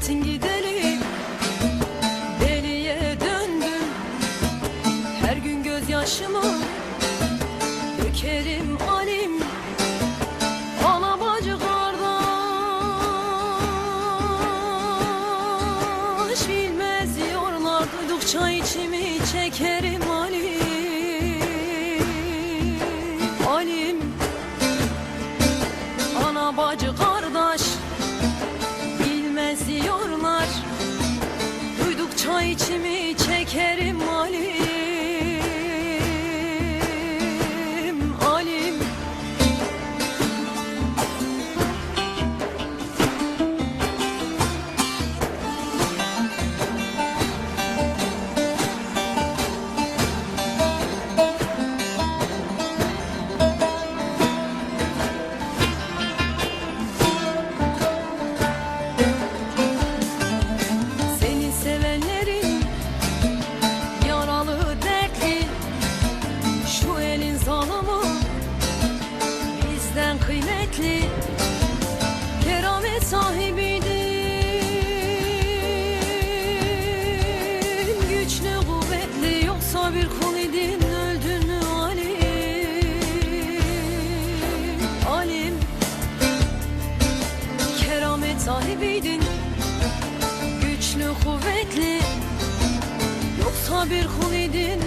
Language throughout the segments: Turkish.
gittin gideli. Deliye döndüm. Her gün gözyaşımı Dökerim alim. Alabacı kardeş Bilmez yorlar duydukça içimi çekerim alim. Alim Ana bacı kardeş içimi çekerim kıymetli Keramet sahibiydin Güçlü kuvvetli yoksa bir kul idin Öldün mü alim Keramet sahibiydin. Güçlü kuvvetli Yoksa bir kul idin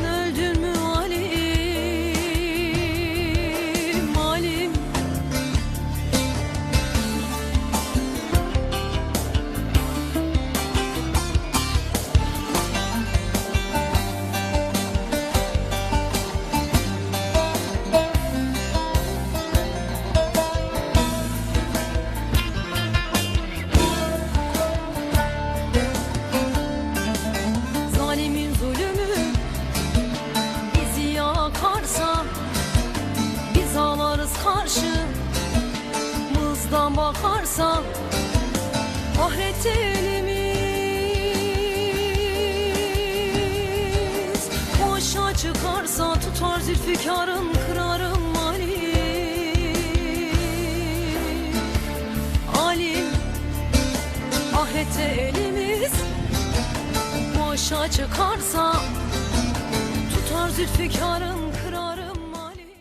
Mızdan bakarsa Ahiret elimiz Boşa çıkarsa tutar zülfikarım kırarım alim Alim Ahirete elimiz. Boşa çıkarsa Tutar zülfikarın